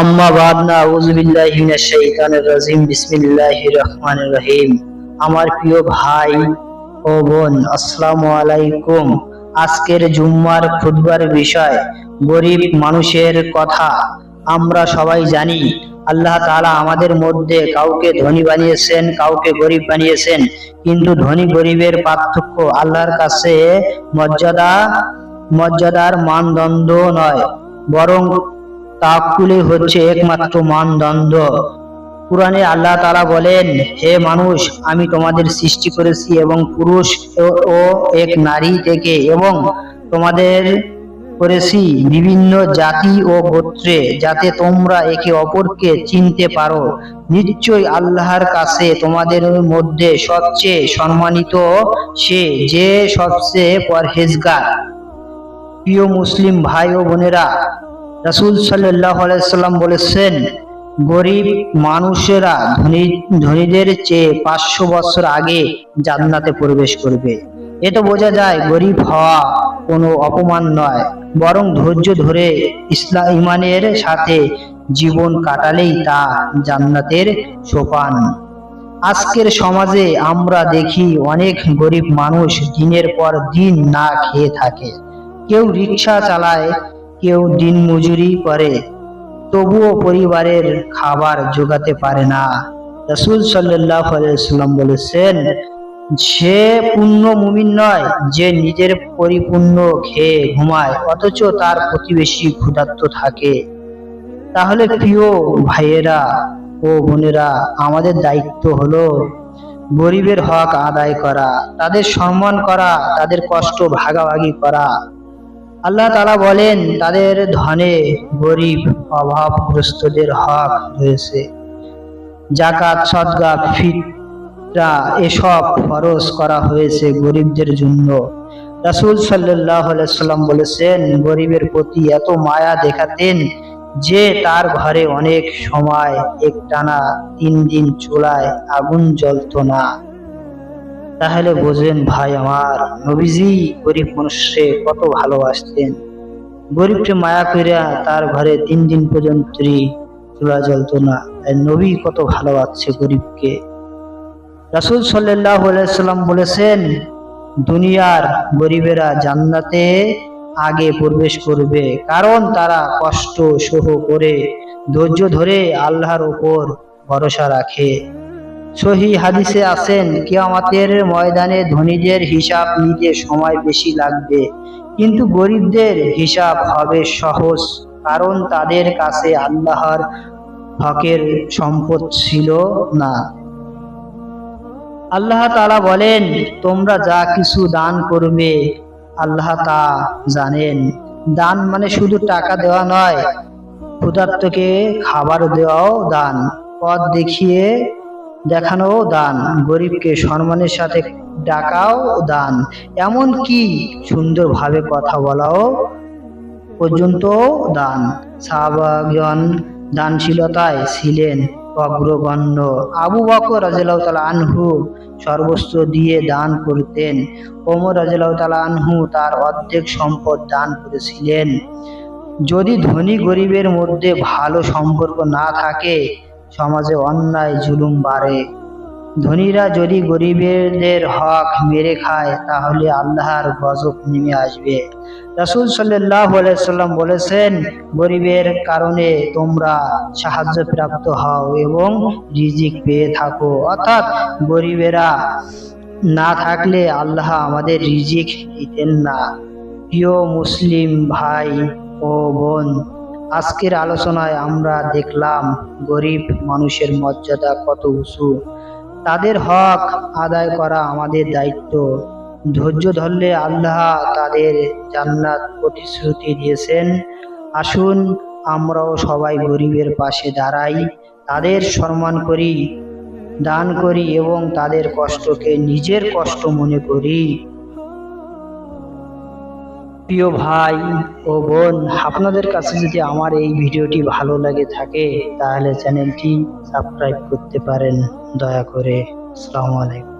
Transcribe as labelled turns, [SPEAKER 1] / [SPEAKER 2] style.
[SPEAKER 1] আম্মা বাদ আমার প্রিয় ভাই ও বোন আজকের জুম্মার বিষয়, গরিব মানুষের কথা। আমরা সবাই জানি, আল্লাহ তাআলা আমাদের মধ্যে কাউকে ধনী বানিয়েছেন, কাউকে গরিব বানিয়েছেন। কিন্তু ধনী গরিবের পার্থক্য আল্লাহর কাছে মর্যাদা, মর্যাদার মানদণ্ড নয়। বরং তাকুলে হচ্ছে একমাত্র মানদণ্ড। কোরআনে আল্লাহ তাআলা বলেন, হে মানুষ, আমি তোমাদের সৃষ্টি করেছি এবং পুরুষ ও এক নারী থেকে এবং তোমাদের করেছি বিভিন্ন জাতি ও গোত্রে, যাতে তোমরা একে অপরকে চিনতে পারো। নিশ্চয়ই আল্লাহর কাছে তোমাদের মধ্যে সবচেয়ে সম্মানিত সে, যে সবচেয়ে পরহেজগার। প্রিয় মুসলিম ভাই ও বোনেরা রাসূল সাল্লাম বলেছেন, গরিব মানুষেরা ধনী, ধনীদের চেয়ে পাঁচশো বছর আগে জান্নাতে প্রবেশ করবে। এতে বোঝা যায় গরিব হওয়া কোনো অপমান নয়, বরং ধৈর্য ধরে ইসলাম ইমানের সাথে জীবন কাটালেই তা জান্নাতের সোপান। আজকের সমাজে আমরা দেখি অনেক গরিব মানুষ দিনের পর দিন না খেয়ে থাকে। কেউ রিক্সা চালায় কেউ দিন মজুরি করে, তবুও পরিবারের খাবার জোগাতে পারে না। রসুল সাল্লাহ সাল্লাম বলেছেন সে পূর্ণ মুমিন নয়, যে নিজের পরিপূর্ণ খেয়ে ঘুমায়, অথচ তার প্রতিবেশী ক্ষুধার্ত থাকে। তাহলে প্রিয় ভাইয়েরা ও বোনেরা, আমাদের দায়িত্ব হলো গরিবের হক আদায় করা, তাদের সম্মান করা, তাদের কষ্ট ভাগাভাগি করা। আল্লাহ তাআলা বলেন, তাদের ধনে গরিব অভাবগ্রস্তদের হক রয়েছে। জাকাত সদগা ফিতরা এসব খরচ করা হয়েছে গরিবদের জন্য। রাসূল আলাইহি সাল্লাম বলেছেন, গরিবের প্রতি এত মায়া দেখাতেন যে তার ঘরে অনেক সময় একটানা তিন দিন চুলায় আগুন জ্বলতো না। তাহলে বোঝেন ভাই আমার। নবীজি গরিব মানুষে কত ভালোবাসতেন। গরিবকে মায়া কইরা তার ঘরে তিন দিন পর্যন্ত চুলা জ্বলতো না। তাই নবী কত ভালোবাসছে গরিবকে। রাসূল আলাইহি সাল্লাম বলেছেন, দুনিয়ার গরিবেরা জান্নাতে আগে প্রবেশ করবে, কারণ তারা কষ্ট সহ করে ধৈর্য ধরে আল্লাহর উপর ভরসা রাখে। সহি হাদিসে আছেন, কিয়ামতের ময়দানে ধনীদের হিসাব নিতে সময় বেশি লাগবে। কিন্তু গরিবদের হিসাব হবে সহজ, কারণ তাদের কাছে আল্লাহর হকের সম্পদ ছিল না। আল্লাহ তাআলা বলেন, তোমরা যা কিছু দান করবে, আল্লাহ তা জানেন। দান মানে শুধু টাকা দেওয়া নয়, ক্ষুধার্তকে খাবার দেওয়াও দান। পথ দেখিয়ে দেখানোও দান। গরিবকে সম্মানের সাথে ডাকাও দান। এমন কি সুন্দরভাবে কথা বলাও পর্যন্ত দান। সাহাবাগণ দানশীলতায় ছিলেন অগ্রগণ্য। আবু বকর রাজিয়াল্লাহু আনহু সর্বস্ব দিয়ে দান করতেন। ওমর রাজিয়াল্লাহু আনহু তার অর্ধেক সম্পদ দান করেছিলেন। যদি ধনী গরিবের মধ্যে ভালো সম্পর্ক না থাকে সমাজে অন্যায় জুলুম বাড়ে। ধনীরা যদি গরিবদের হক মেরে খায়, তাহলে আল্লাহর গজব নেমে আসবে। রাসূল আলাইহি সাল্লাম বলেছেন, গরিবের কারণে তোমরা সাহায্য প্রাপ্ত হও এবং রিজিক পেয়ে থাকো। অর্থাৎ গরিবেরা না থাকলে আল্লাহ আমাদের রিজিক দিতেন না। প্রিয় মুসলিম ভাই ও বোন আজকের আলোচনায় আমরা দেখলাম গরিব মানুষের মর্যাদা কত উঁচু। তাদের হক আদায় করা আমাদের দায়িত্ব। ধৈর্য ধরলে আল্লাহ তাদের জান্নাত প্রতিশ্রুতি দিয়েছেন। আসুন, আমরাও সবাই গরিবের পাশে দাঁড়াই। তাদের সম্মান করি, দান করি এবং তাদের কষ্টকে নিজের কষ্ট মনে করি। প্রিয় ভাই ও বোন, আপনাদের কাছে যদি আমার এই ভিডিওটি ভালো লাগে থাকে, তাহলে চ্যানেলটি সাবস্ক্রাইব করতে পারেন, দয়া করে। আসসালামু আলাইকুম।